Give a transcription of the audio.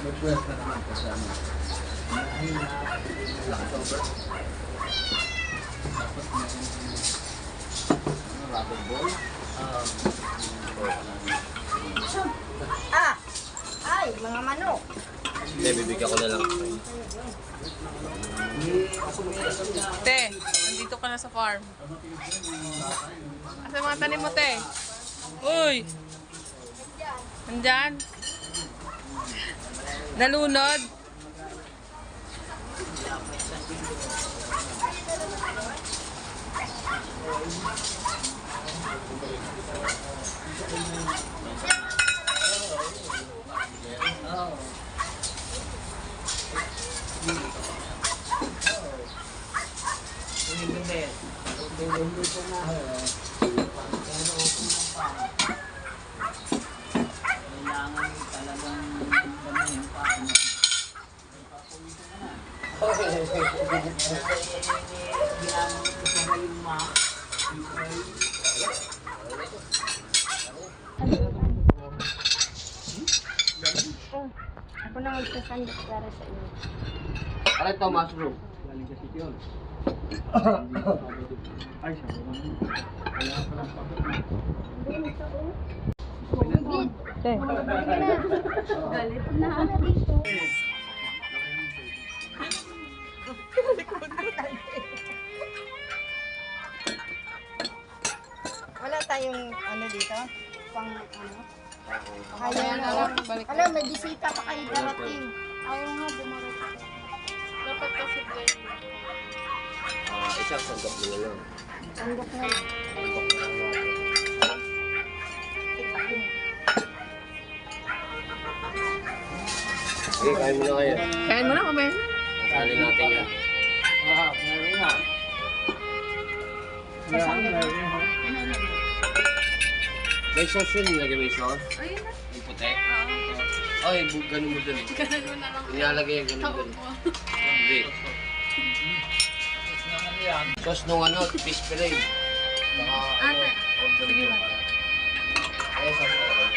May pwersa naman kasama. Mahina, leftover. Tapos meron ano, rubber ball. Um, Ah! Ay, mga manok. Hindi, bibigyan ko na lang. Te, nandito ka na sa farm. Asa mga tanim mo, te? Uy! Nandyan? Nalunod? Kailangan talagang damihin pa. Ginamit ko sa ngayon ma. Ako na magsasandok para sa inyo. Ano ito, mushroom? Galing kasi yun. Ay, ko naman. Wala pa lang pa. Te. Galit na. Wala tayong ano dito? Pang ano? Ayan na. lang, balik Alam, may bisita pa kayo darating. Ayaw nga dumarating. Dapat kasi plain. Ah, isang mo na lang. Sandok na. Sige, kain mo na kayo. Kain mo na kami. Sali natin yan. Ah, meron nga. May sauce yun, nilagay may sauce. Yung puti. Ay, bu- ganun mo dun. Ganun mo na lang. Inalagay yung ganun dun. Hindi. Sauce nung ano, fish fillet. Baka, ano, order mo para. Ay, sauce na lang.